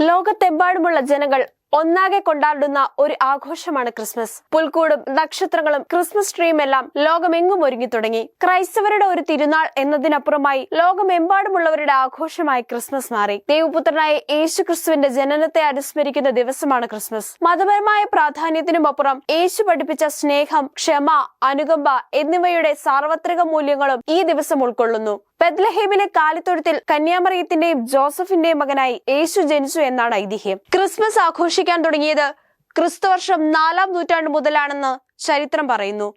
ലോകത്തെമ്പാടുമുള്ള ജനങ്ങൾ ഒന്നാകെ കൊണ്ടാടുന്ന ഒരു ആഘോഷമാണ് ക്രിസ്മസ്. പുൽക്കൂടും നക്ഷത്രങ്ങളും ക്രിസ്മസ് ട്രീയും എല്ലാം ലോകമെങ്ങും ഒരുങ്ങി തുടങ്ങി. ക്രൈസ്തവരുടെ ഒരു തിരുനാൾ എന്നതിനപ്പുറമായി ലോകമെമ്പാടുമുള്ളവരുടെ ആഘോഷമായി ക്രിസ്മസ് മാറി. ദൈവപുത്രനായ യേശു ക്രിസ്തുവിന്റെ ജനനത്തെ അനുസ്മരിക്കുന്ന ദിവസമാണ് ക്രിസ്മസ്. മതപരമായ പ്രാധാന്യത്തിനുമപ്പുറം യേശു പഠിപ്പിച്ച സ്നേഹം ക്ഷമ അനുകമ്പ എന്നിവയുടെ സാർവത്രിക മൂല്യങ്ങളും ഈ ദിവസം ഉൾക്കൊള്ളുന്നു. ബെത്ലഹേമിലെ കാലിത്തൊഴുത്തിൽ കന്യാമറിയത്തിന്റെയും ജോസഫിന്റെയും മകനായി യേശു ജനിച്ചു എന്നാണ് ഐതിഹ്യം. ക്രിസ്മസ് ആഘോഷിക്കാൻ തുടങ്ങിയത് ക്രിസ്തുവർഷം നാലാം നൂറ്റാണ്ട് മുതലാണെന്ന് ചരിത്രം പറയുന്നു.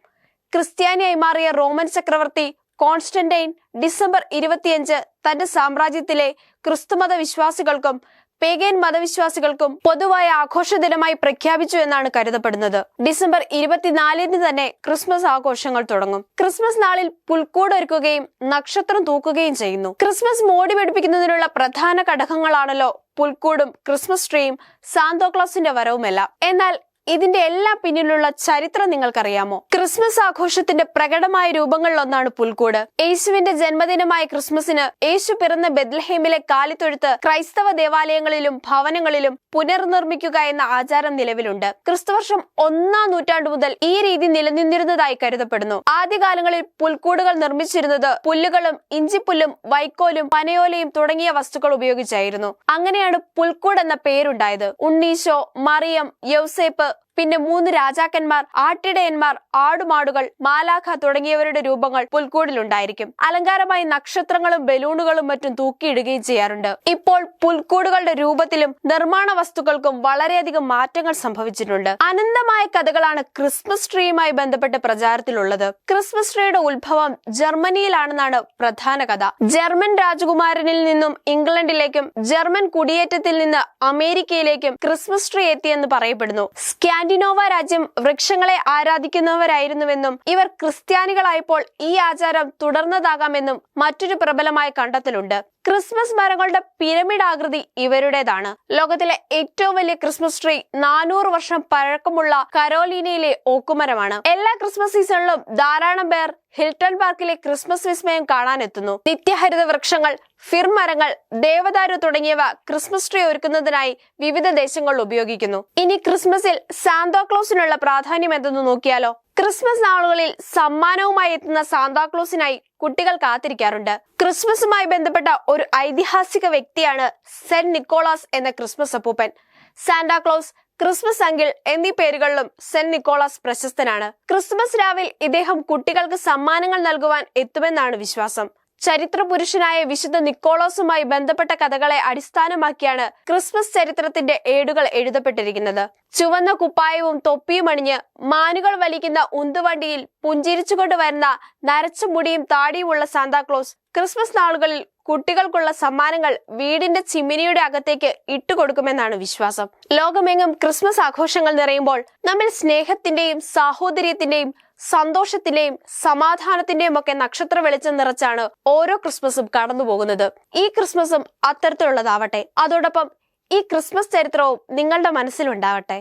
ക്രിസ്ത്യാനിയായി മാറിയ റോമൻ ചക്രവർത്തി കോൺസ്റ്റന്റൈൻ ഡിസംബർ ഇരുപത്തിയഞ്ച് തന്റെ സാമ്രാജ്യത്തിലെ ക്രിസ്തുമത വിശ്വാസികൾക്കും പേഗൻ മതവിശ്വാസികൾക്കും പൊതുവായ ആഘോഷ ദിനമായി പ്രഖ്യാപിച്ചു എന്നാണ് കരുതപ്പെടുന്നത്. ഡിസംബർ ഇരുപത്തിനാലിന് തന്നെ ക്രിസ്മസ് ആഘോഷങ്ങൾ തുടങ്ങും. ക്രിസ്മസ് നാളിൽ പുൽക്കൂട് ഒരുക്കുകയും നക്ഷത്രം തൂക്കുകയും ചെയ്യുന്നു. ക്രിസ്മസ് മോടി പിടിപ്പിക്കുന്നതിനുള്ള പ്രധാന ഘടകങ്ങളാണല്ലോ പുൽക്കൂടും ക്രിസ്മസ് ട്രീയും സാന്തോക്ലാസിന്റെ വരവുമെല്ലാം. എന്നാൽ ഇതിന്റെ എല്ലാ പിന്നിലുള്ള ചരിത്രം നിങ്ങൾക്കറിയാമോ? ക്രിസ്മസ് ആഘോഷത്തിന്റെ പ്രകടമായ രൂപങ്ങളിലൊന്നാണ് പുൽക്കൂട്. യേശുവിന്റെ ജന്മദിനമായ ക്രിസ്മസിന് യേശു പിറന്ന ബെദ്ലഹേമിലെ കാലിത്തൊഴുത്ത് ക്രൈസ്തവ ദേവാലയങ്ങളിലും ഭവനങ്ങളിലും പുനർനിർമ്മിക്കുക എന്ന ആചാരം നിലവിലുണ്ട്. ക്രിസ്തുവർഷം ഒന്നാം നൂറ്റാണ്ടു മുതൽ ഈ രീതി നിലനിന്നിരുന്നതായി കരുതപ്പെടുന്നു. ആദ്യകാലങ്ങളിൽ പുൽക്കൂടുകൾ നിർമ്മിച്ചിരുന്നത് പുല്ലുകളും ഇഞ്ചിപ്പുല്ലും വൈക്കോലും പനയോലയും തുടങ്ങിയ വസ്തുക്കൾ ഉപയോഗിച്ചായിരുന്നു. അങ്ങനെയാണ് പുൽക്കൂട് എന്ന പേരുണ്ടായത്. ഉണ്ണീശോ മറിയം യൗസേപ്പ് up പിന്നെ മൂന്ന് രാജാക്കന്മാർ ആട്ടിടയന്മാർ ആടുമാടുകൾ മാലാഖ തുടങ്ങിയവരുടെ രൂപങ്ങൾ പുൽക്കൂടിലുണ്ടായിരിക്കും. അലങ്കാരമായി നക്ഷത്രങ്ങളും ബലൂണുകളും മറ്റും തൂക്കിയിടുകയും ചെയ്യാറുണ്ട്. ഇപ്പോൾ പുൽക്കൂടുകളുടെ രൂപത്തിലും നിർമ്മാണ വസ്തുക്കൾക്കും വളരെയധികം മാറ്റങ്ങൾ സംഭവിച്ചിട്ടുണ്ട്. അനന്തമായ കഥകളാണ് ക്രിസ്മസ് ട്രീയുമായി ബന്ധപ്പെട്ട് പ്രചാരത്തിലുള്ളത്. ക്രിസ്മസ് ട്രീയുടെ ഉത്ഭവം ജർമ്മനിയിലാണെന്നാണ് പ്രധാന കഥ. ജർമ്മൻ രാജകുമാരനിൽ നിന്നും ഇംഗ്ലണ്ടിലേക്കും ജർമ്മൻ കുടിയേറ്റത്തിൽ നിന്ന് അമേരിക്കയിലേക്കും ക്രിസ്മസ് ട്രീ എത്തിയെന്ന് പറയപ്പെടുന്നു. സ്കാൻഡിനോവ രാജ്യം വൃക്ഷങ്ങളെ ആരാധിക്കുന്നവരായിരുന്നുവെന്നും ഇവർ ക്രിസ്ത്യാനികളായപ്പോൾ ഈ ആചാരം തുടർന്നതാകാമെന്നും മറ്റൊരു പ്രബലമായ കണ്ടെത്തലുണ്ട്. ക്രിസ്മസ് മരങ്ങളുടെ പിരമിഡ് ആകൃതി ഇവരുടേതാണ്. ലോകത്തിലെ ഏറ്റവും വലിയ ക്രിസ്മസ് ട്രീ നാനൂറ് വർഷം പഴക്കമുള്ള കരോലീനയിലെ ഓക്കുമരമാണ്. എല്ലാ ക്രിസ്മസ് സീസണിലും ധാരാളം പേർ ഹിൽട്ടൺ പാർക്കിലെ ക്രിസ്മസ് വിസ്മയം കാണാനെത്തുന്നു. നിത്യഹരിത വൃക്ഷങ്ങൾ ഫിർ മരങ്ങൾ ദേവദാരു തുടങ്ങിയവ ക്രിസ്മസ് ട്രീ ഒരുക്കുന്നതിനായി വിവിധ ദേശങ്ങളിൽ ഉപയോഗിക്കുന്നു. ഇനി ക്രിസ്മസിൽ സാന്തോക്ലോസിനുള്ള പ്രാധാന്യം എന്തെന്ന് നോക്കിയാലോ? ക്രിസ്മസ് നാളുകളിൽ സമ്മാനവുമായി എത്തുന്ന സാന്താക്ലോസിനായി കുട്ടികൾ കാത്തിരിക്കാറുണ്ട്. ക്രിസ്മസുമായി ബന്ധപ്പെട്ട ഒരു ഐതിഹാസിക വ്യക്തിയാണ് സെന്റ് നിക്കോളാസ് എന്ന ക്രിസ്മസ് അപ്പൂപ്പൻ. സാന്റാക്ലോസ് ക്രിസ്മസ് അങ്കിൾ എന്നീ പേരുകളിലും സെന്റ് നിക്കോളാസ് പ്രശസ്തനാണ്. ക്രിസ്മസ് രാവിൽ ഇദ്ദേഹം കുട്ടികൾക്ക് സമ്മാനങ്ങൾ നൽകുവാൻ എത്തുമെന്നാണ് വിശ്വാസം. ചരിത്ര പുരുഷനായ വിശുദ്ധ നിക്കോളോസുമായി ബന്ധപ്പെട്ട കഥകളെ അടിസ്ഥാനമാക്കിയാണ് ക്രിസ്മസ് ചരിത്രത്തിന്റെ ഏടുകൾ എഴുതപ്പെട്ടിരിക്കുന്നത്. ചുവന്ന കുപ്പായവും തൊപ്പിയും അണിഞ്ഞ് മാനുകൾ വലിക്കുന്ന ഉന്തുവണ്ടിയിൽ പുഞ്ചിരിച്ചുകൊണ്ട് വരുന്ന നരച്ച മുടിയും താടിയുമുള്ള സാന്താക്ലോസ് ക്രിസ്മസ് നാളുകളിൽ കുട്ടികൾക്കുള്ള സമ്മാനങ്ങൾ വീടിന്റെ ചിമ്മിനിയുടെ അകത്തേക്ക് ഇട്ടുകൊടുക്കുമെന്നാണ് വിശ്വാസം. ലോകമെങ്ങും ക്രിസ്മസ് ആഘോഷങ്ങൾ നിറയുമ്പോൾ നമ്മൾ സ്നേഹത്തിന്റെയും സാഹോദര്യത്തിന്റെയും സന്തോഷത്തിന്റെയും സമാധാനത്തിന്റെയും ഒക്കെ നക്ഷത്ര വെളിച്ചം നിറച്ചാണ് ഓരോ ക്രിസ്മസും കടന്നുപോകുന്നത് ഈ ക്രിസ്മസും അത്തരത്തിലുള്ളതാവട്ടെ. അതോടൊപ്പം ഈ ക്രിസ്മസ് ചരിത്രവും നിങ്ങളുടെ മനസ്സിലുണ്ടാവട്ടെ.